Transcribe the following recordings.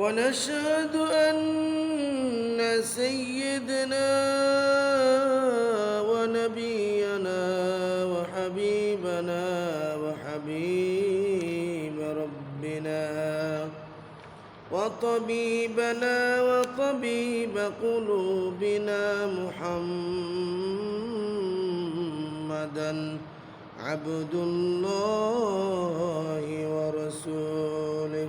ونشهد أن سيدنا ونبينا وحبيبنا وحبيب ربنا وطبيبنا وطبيب قلوبنا محمدا عبد الله ورسوله.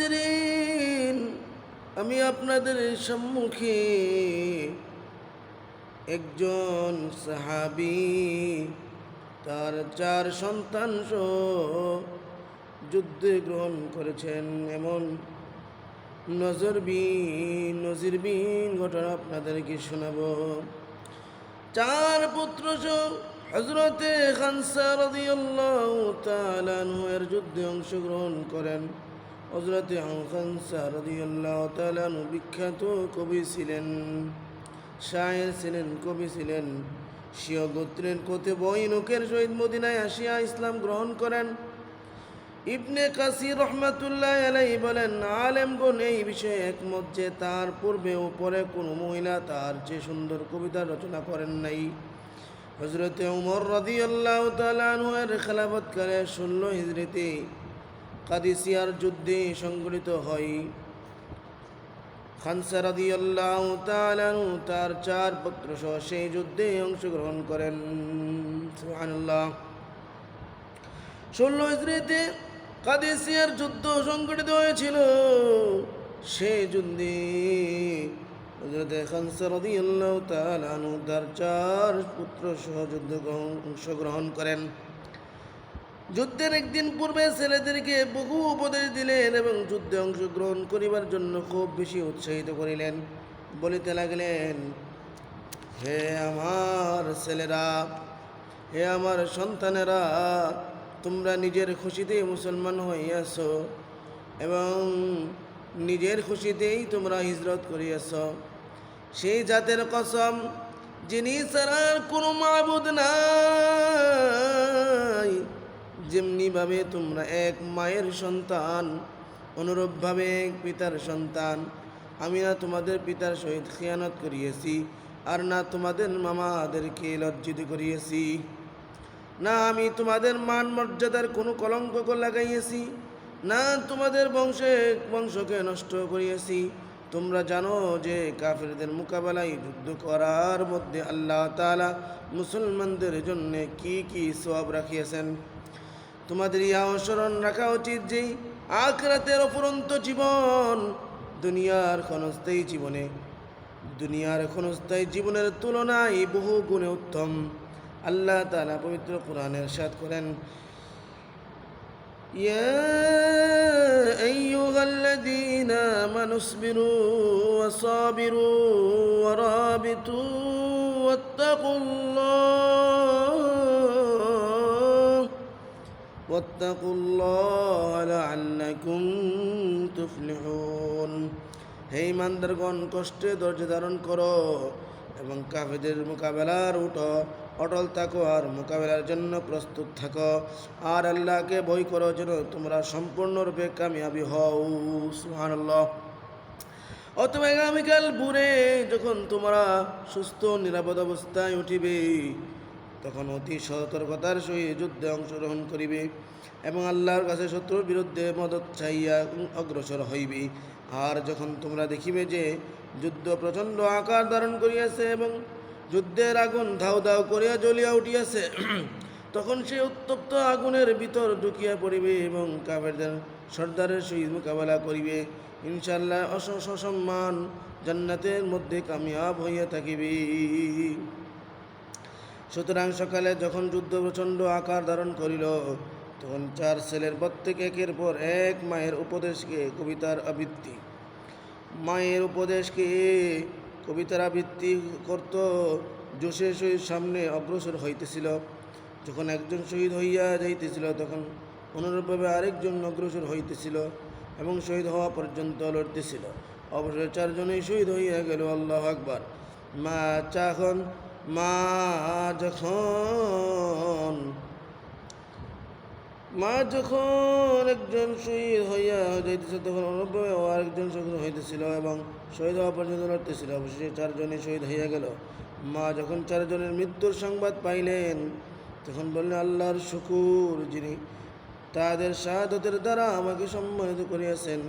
হাজিরিন, আমি আপনাদের সম্মুখে একজন সাহাবী, তার চার সন্তান যুদ্ধে গ্রহণ করেছেন। এমন নজরবিন নজিরবিন ঘটনা আপনাদেরকে শোনাব। চার পুত্র হজরতে খানসা রাদিয়াল্লাহু এর যুদ্ধে অংশগ্রহণ করেন। হজরতে বিখ্যাত কবি ছিলেন, শায়ের ছিলেন, কবি ছিলেন। শিয় গোত্রের কোতে বইনুকের সহিত মদিনায় আসিয়া ইসলাম গ্রহণ করেন। ইবনে কাসির রহমাতুল্লাহ আলাই বলেন আলেমগণ এই বিষয়ে একমত যে তার পূর্বে ও পরে কোনো মহিলা তার যে সুন্দর কবিতা রচনা করেন নাই। হজরতে উমর রদি আল্লাহ তালের খেলাফতকালে ষোলো হিজড়িতে কাদিসিয়ার যুদ্ধে সংগঠিত হয়। খানসা রদি আল্লাহ তার চার পুত্র সহ সেই যুদ্ধে অংশগ্রহণ করেন। ষোলো হিজড়িতে কাদেসিয়ার যুদ্ধ সংগঠিত হয়েছিল। সে যুদ্ধে তার চার পুত্র সহ যুদ্ধ অংশগ্রহণ করেন। যুদ্ধের একদিন পূর্বে ছেলেদেরকে বহু উপদেশ দিলেন এবং যুদ্ধে অংশগ্রহণ করিবার জন্য খুব বেশি উৎসাহিত করিলেন। বলিতে লাগলেন, হে আমার ছেলেরা, হে আমার সন্তানেরা, তোমরা নিজের খুশিতেই মুসলমান হইয়াছ এবং নিজের খুশিতেই তোমরা হিজরত করিয়াছ। সেই জাতের কসম, যিনি ছাড়ার কোনো মাবুদ নাই। যেমনিভাবে তোমরা এক মায়ের সন্তান, অনুরূপভাবে এক পিতার সন্তান। আমি না তোমাদের পিতার সহিত খেয়ানত করিয়েছি, আর না তোমাদের মামাদেরকে লজ্জিত করিয়েছি। না আমি তোমাদের মান মর্যাদার কোনো কলঙ্ক লাগাইয়েছি, না তোমাদের বংশে বংশকে নষ্ট করিয়েছি। তোমরা জানো যে কাফেরদের মোকাবেলায় যুদ্ধ করার মধ্যে আল্লাহ তাআলা মুসলমানদের জন্য কি কি সব রাখিয়েছেন। তোমাদের ইয়া স্মরণ রাখা উচিত যে আখরাতের অপরন্ত জীবন দুনিয়ার ক্ষণস্থায়ী জীবনে দুনিয়ার ক্ষণস্থায়ী জীবনের তুলনায় বহু গুণে উত্তম আল্লাহ তাআলা পবিত্র কোরআনের সাথ করেন يا أيها الذين آمنوا اصبروا وصابروا ورابطوا واتقوا الله واتقوا الله لعلكم تفلحون হে ইমানদারগণ কষ্টে ধৈর্য ধারণ করো এবং কাফেদের মোকাবেলার উঠো অটল থাকো আর মোকাবেলার জন্য প্রস্তুত থাকো আর আল্লাহকে বই করো যেন তোমরা সম্পূর্ণরূপে কামিয়াবি হও সুবহানাল্লাহ অথবা আগামীকাল ভোরে যখন তোমরা সুস্থ নিরাপদ অবস্থায় উঠিবে তখন অতি সতর্কতার সহিত যুদ্ধে অংশগ্রহণ করিবে এবং আল্লাহর কাছে শত্রুর বিরুদ্ধে মদত চাইয়া অগ্রসর হইবে। আর যখন তোমরা দেখিবে যে যুদ্ধ প্রচণ্ড আকার ধারণ করিয়াছে এবং যুদ্ধের আগুন ধাউ ধাউ করিয়া জ্বলিয়া উঠিয়াছে, তখন সে উত্তপ্ত আগুনের ভিতর ঢুকিয়া পড়িবে এবং কাফেরদের সর্দারের সহিত মোকাবেলা করিবে। ইনশাল্লাহ অশস সম্মান জান্নাতের মধ্যে কামিয়াব হইয়া থাকিবে। সুতরাং সকালে যখন যুদ্ধ প্রচণ্ড আকার ধারণ করিল, তখন চার ছেলের প্রত্যেক একের পর এক মায়ের উপদেশকে কবিতার আবৃত্তি। মায়ের উপদেশকে কবিতার আবৃত্তি করত জোশের সহিত সামনে অগ্রসর হইতেছিল। যখন একজন শহীদ হইয়া যাইতেছিল, তখন অনুরূপভাবে আরেকজন অগ্রসর হইতেছিল এবং শহীদ হওয়া পর্যন্ত লড়তেছিল। অবশ্যই চারজনেই শহীদ হইয়া গেল, আল্লাহ আকবার। মা যখন মা যখন মা যখন একজন শহীদ হইয়া যাইতেছে, তখন অনুভবে আরেকজন শহীদ হইতেছিল এবং শহীদ হওয়া পর্যন্ত লড়তেছিল। অবশেষে চারজনই শহীদ হইয়া গেল। মা যখন চারজনের মৃত্যুর সংবাদ পাইলেন, তখন বললেন, আল্লাহর শুকুর যিনি তাদের শাহাদতের দ্বারা আমাকে সম্মানিত করিয়াছেন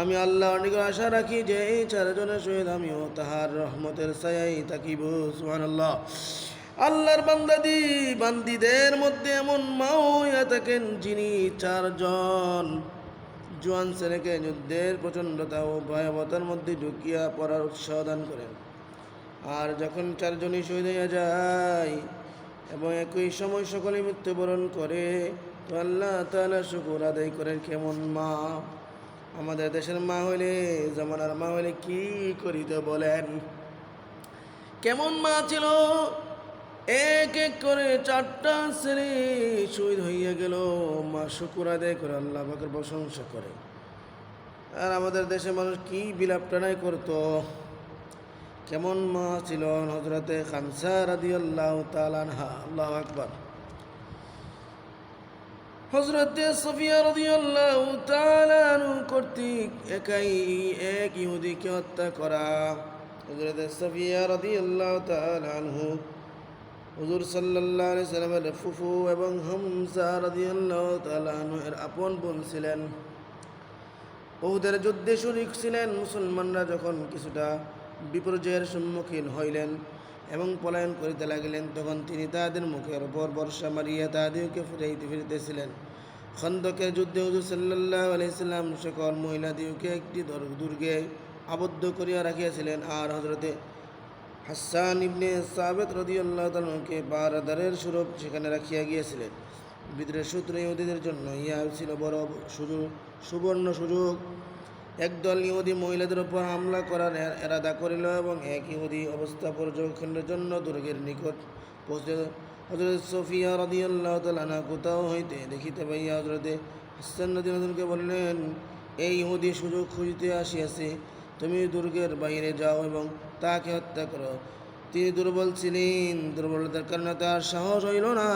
আমি আল্লাহ নিকট আশা রাখি যে এই চারজনের সহিত আমিও তাহার রহমতের ছায়াই থাকিব, সুবহানাল্লাহ। আল্লাহর বান্দাদি, বান্দিদের মধ্যে এমন মাও হইয়া থাকেন যিনি চারজন জোয়ান ছেলেকে যুদ্ধের প্রচণ্ডতা ও ভয়াবতার মধ্যে ঢুকিয়া পড়ার উৎসাহ দান করেন। আর যখন চারজনই শহীদ হইয়া যায় এবং একই সময় সকলে মৃত্যুবরণ করে, তো আল্লাহ তাআলা শুকুর আদায় করেন কেমন মা। আমাদের দেশের মা হইলে জমানার মা হইলে কি করিতে বলেন? কেমন মা ছিল? এক এক করে চারটা ছেলে শহীদ হইয়া গেল। মা শুকুর আদায় করে আল্লাহ পাকের প্রশংসা করে। আর আমাদের দেশের মানুষ কি বিলাপ টানাই করতো? কেমন মা ছিল? হজরতে খামসা রাদি আল্লাহ তালানহা আল্লাহ আকবর। হজরতে সফিয়া রদি আল্লাহ তালানু কর্তৃক একাই এক ইহুদিকে হত্যা করা। হজরতে সফিয়া রদি আল্লাহ তালানহু হুজুর সাল্লাহ সাল্লামের ফুফু এবং হামসা রদি আল্লাহ তালানহু এর আপন বোন ছিলেন। বহুদের যুদ্ধে শরিক ছিলেন, মুসলমানরা যখন কিছুটা বিপর্যয়ের সম্মুখীন হইলেন এবং পলায়ন করিতে লাগিলেন, তখন তিনি তাহাদের মুখের উপর বর্ষা মারিয়া তাহাদেরকে ফিরাইতে ফিরিতেছিলেন। খন্দকের যুদ্ধে হুজুর সাল্লাহ আলাইসাল্লাম সকল মহিলাদিওকে একটি দর- দুর্গে আবদ্ধ করিয়া রাখিয়াছিলেন আর হজরতে হাসান ইবনে সাবেত রদিউল্লাহ তালকে পাহারাদারের স্বরূপ সেখানে রাখিয়া গিয়েছিলেন। বিদ্রোহের সূত্র ইহুদিদের জন্য ইহা ছিল বড় সুযোগ, সুবর্ণ সুযোগ। একদল ইহুদি মহিলাদের উপর হামলা করার এরাদা করিল এবং এক ইহুদি অবস্থা পর্যবেক্ষণের জন্য দুর্গের নিকট পৌঁছে হজরত সফিয়া রদিয়াল্লাহ তালানা কোথাও হইতে দেখিতে পাইয়া হজরতে হাসান নদীনকে বললেন, এই ইহুদি সুযোগ খুঁজিতে আসিয়াছে। তুমি দুর্গের বাইরে যাও এবং তাকে হত্যা করো। তিনি দুর্বল ছিলেন। দুর্বলতার কারণে তার সাহস হইল না।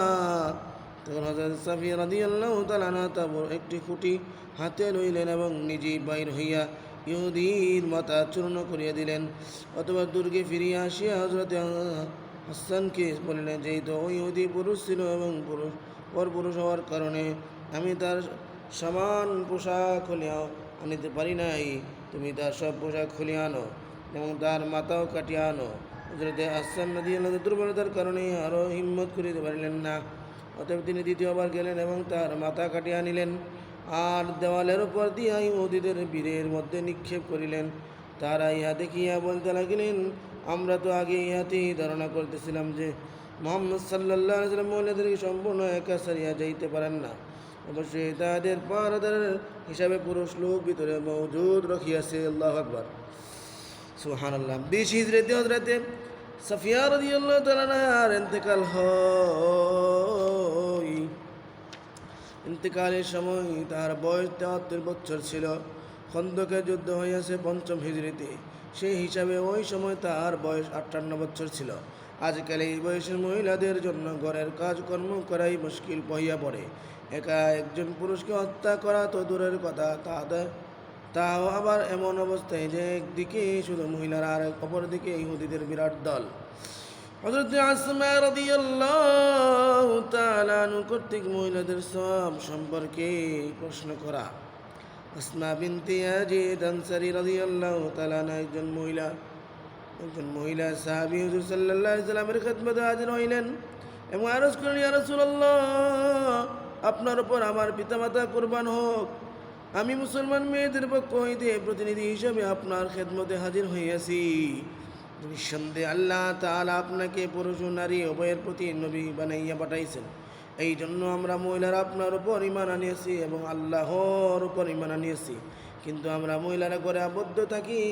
তখন হজরত সাফিয়া রাদি আল্লাহ তালানা তাবর একটি খুঁটি হাতে লইলেন এবং নিজেই বাইর হইয়া ইহুদির মাথা চূর্ণ করিয়া দিলেন। অথবা দুর্গে ফিরিয়া আসিয়া হজরত হাসানকে বলিলেন যেহেতু ওই ইহুদি পুরুষ ছিল এবং পুরুষ পর পুরুষ হওয়ার কারণে আমি তার সমান পোশাক খুলিয়া আনিতে পারি নাই। তুমি তার সব পোশাক খুলিয়া আনো এবং তার মাথাও কাটিয়া আনো। হজরতে হাসান নদী দুর্বলতার কারণে আরও হিম্মত করিতে পারিলেন না। অতএব তিনি দ্বিতীয়বার গেলেন এবং তার মাথা কাটিয়ে আনিলেন। আর দেওয়ালের উপর দিয়া ইহুদিদের বীরের মধ্যে নিক্ষেপ করিলেন। তারা ইহা দেখিয়া বলতে লাগিলেন, আমরা তো আগে ইহাতেই ধারণা করতেছিলাম যে মোহাম্মদ সাল্লাহ মহিলাদেরকে সম্পূর্ণ একা সারিয়া যাইতে পারেন না। অবশ্যই তাদের পাহারাদারের হিসাবে পুরুষ লোক ভিতরে মজুদ রাখিয়াছে, আল্লাহ আকবর। সুহান আল্লাহ বিশ হিজরেতে হজরতে সফিয়া তাআলা আর ইন্তেকাল হয়। ইন্তেকালের সময় তার বয়স তেহাত্তর বছর ছিল। খন্দকের যুদ্ধ হইয়াছে পঞ্চম হিজড়িতে। সেই হিসাবে ওই সময় তার বয়স আটান্ন বছর ছিল। আজকাল এই বয়সের মহিলাদের জন্য ঘরের কাজকর্ম করাই মুশকিল হইয়া পড়ে। একা একজন পুরুষকে হত্যা করা তো দূরের কথা তাদের তাও আবার এমন অবস্থায় যে একদিকে শুধু মহিলারা আর অপরদিকে ইহুদিদের বিরাট দল। হজরত আসমা রাদিয়াল্লাহু তাআলা কর্তৃক মহিলাদের সব সম্পর্কে প্রশ্ন করা। আসমা বিনতে ইয়াজিদ আনসারী রাদিয়াল্লাহু তাআলা আনহা একজন মহিলা একজন মহিলা সাহাবী হুজুর সাল্লাল্লাহু আলাইহি সাল্লামের খেদমতে হাজির হইলেন এবং আরজ করলেন, ইয়া রাসূলুল্লাহ, আপনার উপর আমার পিতামাতা কুরবান হোক। আমি মুসলমান মেয়েদের পক্ষ হইতে প্রতিনিধি হিসেবে আপনার খেদমতে হাজির হইয়াছি। নিঃসন্দেহে আল্লাহ তাআলা আপনাকে পুরুষ ও নারী উভয়ের প্রতি নবী বানাইয়া পাঠাইছেন। এই জন্য আমরা মহিলারা আপনার উপর ইমান আনিয়েছি এবং আল্লাহর উপর ইমান আনিয়েছি। কিন্তু আমরা মহিলারা ঘরে আবদ্ধ থাকি,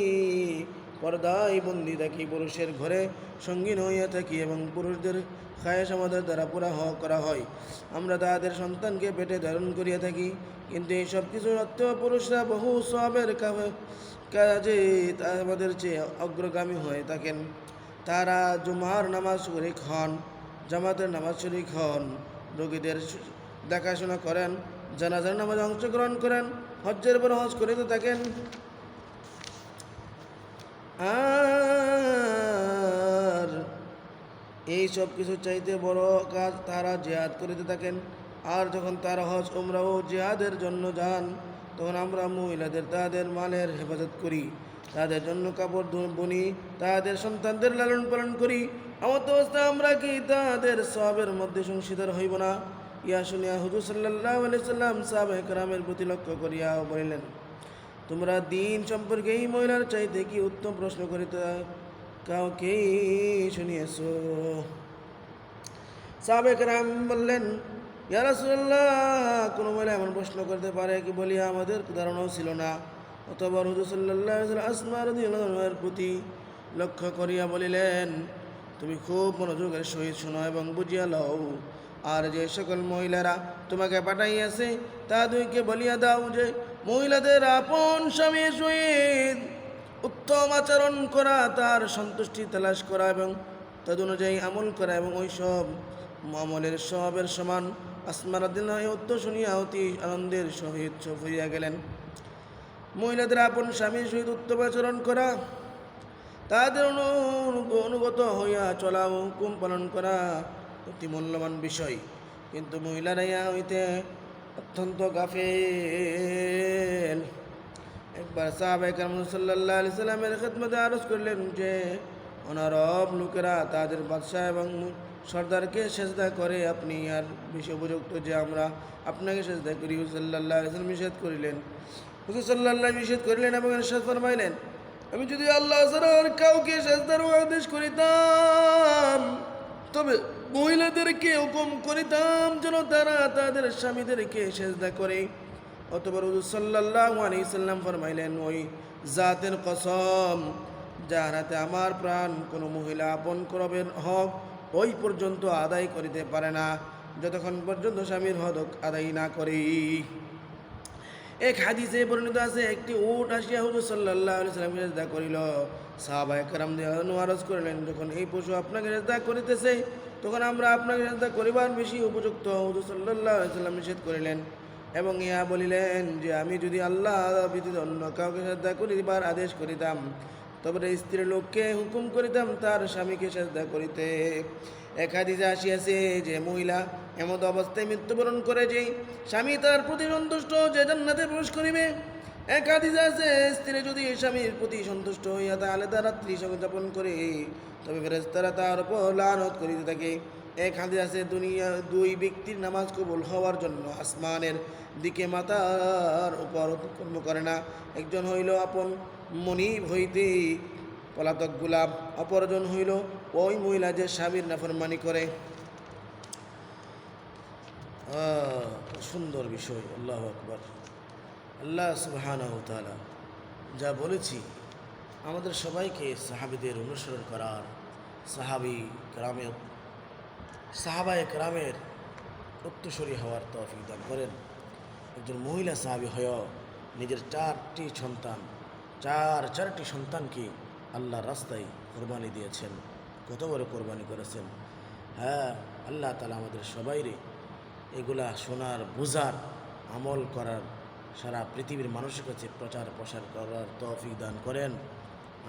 পর্দায় বন্দি থাকি, পুরুষের ঘরে সঙ্গীন হইয়া থাকি এবং পুরুষদের খায়েশ আমাদের দ্বারা পুরা হ, করা হয়। আমরা তাদের সন্তানকে পেটে ধারণ করিয়া থাকি, কিন্তু এই সব কিছু সত্ত্বেও পুরুষরা বহু সবের কাজে আমাদের চেয়ে অগ্রগামী হয়ে থাকেন, তারা জুমার নামাজ শরিক হন, জামাতের নামাজ শরিক হন, রোগীদের দেখাশোনা করেন, জানাজার নামাজে অংশগ্রহণ করেন, হজ্জের পর হজ করিতে থাকেন। আর এই সব কিছু চাইতে বড় কাজ তারা জেহাদ করিতে থাকেন। আর যখন তারা হজ, উমরা ও জেহাদের জন্য যান তখন আমরা মহিলাদের, তাদের মালের হেফাজত করি। তাদের জন্য কাপড় বুনি, তাদের সন্তানদের লালন পালন করি। আমার তো অবস্থা আমরা কি তাদের সবের মধ্যে সংশীদার হইব না? ইয়া শুনিয়া হুজুর সাল্লাহ আলি সাল্লাম সাহেব প্রতি লক্ষ্য করিয়া বলিলেন, তোমরা দিন সম্পর্কে এই মহিলার চাইতে কি উত্তম প্রশ্ন করিতে কাউকে শুনিয়েছ? সাবেক রাম বললেন ইয়া রাসূলুল্লাহ, কোনো মহিলা এমন প্রশ্ন করতে পারে কি বলিয়া আমাদের ধারণাও ছিল না। অতবার হুজুর সাল্লাহ আসমা রাদিয়াল্লাহুর প্রতি লক্ষ্য করিয়া বলিলেন, তুমি খুব মনোযোগের সহিত শোনো এবং বুঝিয়া লও, আর যে সকল মহিলারা তোমাকে পাঠাইয়াছে তা দুইকে বলিয়া দাও যে, মহিলাদের আপন স্বামীর সহিত উত্তম আচরণ করা, তার সন্তুষ্টি তালাশ করা এবং তদ অনুযায়ী আমল করা এবং ওই সব আমলের সবের সমান আসমারাদিন উত্তর শুনিয়া অতি আনন্দের সহিত সফরিয়া গেলেন। মহিলাদের আপন স্বামীর সহিত উত্তম আচরণ করা, তাদের অনু- অনুগত হইয়া চলা ও হুকুম পালন করা অতি মূল্যবান বিষয়। কিন্তু মহিলারা ইয়া হইতে অত্যন্ত গাফেল। একবার সাহাবাই সাল্লাহ আলি সাল্লামের খেদমতে আরজ করলেন যে, অনারব লোকেরা তাদের বাদশাহ এবং সর্দারকে সেজদা করে আপনি আর বেশি উপযুক্ত যে আমরা আপনাকে সেজদা করি। সাল্লাহ আলি সাল্লাম নিষেধ করিলেন। হুজুর সাল্লাহ নিষেধ করিলেন এবং এরশাদ ফরমাইলেন, আমি যদি আল্লাহ আর কাউকে সেজদার আদেশ করিতাম, তবে মহিলাদেরকে হুকুম করিতাম যেন তারা তাদের স্বামীদেরকে সেজদা করে। অতবার সাল্লাল্লাহু আলাইহি সাল্লাম ফরমাইলেন, ওই জাতের কসম, যার হাতে আমার প্রাণ কোনো মহিলা আপন করবেন, হক ওই পর্যন্ত আদায় করিতে পারে না। যতক্ষণ পর্যন্ত স্বামীর হক আদায় না করি। এক হাদিসে পরিণত আছে, একটি উট আসিয়া হুজুর সাল্লাহ আলি সাল্লাম রেজদা করিল। সাহাবা একরাম আরজ করিলেন, যখন এই পশু আপনাকে রেজদা করিতেছে, তখন আমরা আপনাকে রেজদা করিবার বেশি উপযুক্ত হুজুর সাল্লাহ সাল্লাম নিষেধ করিলেন এবং ইহা বলিলেন যে, আমি যদি আল্লাহ ব্যতীত অন্য কাউকে শ্রদ্ধা করিবার আদেশ করিতাম তবে স্ত্রী লোককে হুকুম করিতাম, তার স্বামীকে শ্রদ্ধা করিতে। এক আসিয়াছে যে, মহিলা এমত অবস্থায় মৃত্যুবরণ করে যে, স্বামী তার প্রতি সন্তুষ্ট, যে জান্নাতে প্রবেশ করিবে। এক আছে, স্ত্রী যদি স্বামীর প্রতি সন্তুষ্ট হইয়া, তাহলে তার রাত্রি সঙ্গে যাপন করে, তবে ফেরেস্তারা তার উপর লানত করিতে থাকে। এক হাদিস আছে, দুনিয়া, দুই ব্যক্তির নামাজ কবুল হওয়ার জন্য আসমানের দিকে মাতার উপর কর্ম করে না। একজন হইল আপন মনিব হইতে পলাতক গুলাব অপরজন হইল ওই মহিলা যে স্বামীর নাফরমানি করে। সুন্দর বিষয়, আল্লাহ আকবর। আল্লাহ সুবহান যা বলেছি, আমাদের সবাইকে সাহাবিদের অনুসরণ করার সাহাবি গ্রামের সাহাবায় গ্রামের উত্তরসরী হওয়ার তৌফিক দান করেন। একজন মহিলা সাহাবি হয়েও নিজের চারটি সন্তান, চার চারটি সন্তানকে আল্লাহর রাস্তায় কোরবানি দিয়েছেন, কত বড় কোরবানি করেছেন। হ্যাঁ আল্লাহ তালা আমাদের সবাইরে এগুলা শোনার, বোঝার, আমল করার, সারা পৃথিবীর মানুষের কাছে প্রচার প্রসার করার তৌফিক দান করেন।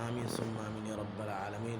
আমিন, সুম্মা আমিন রব্বাল আলমিন।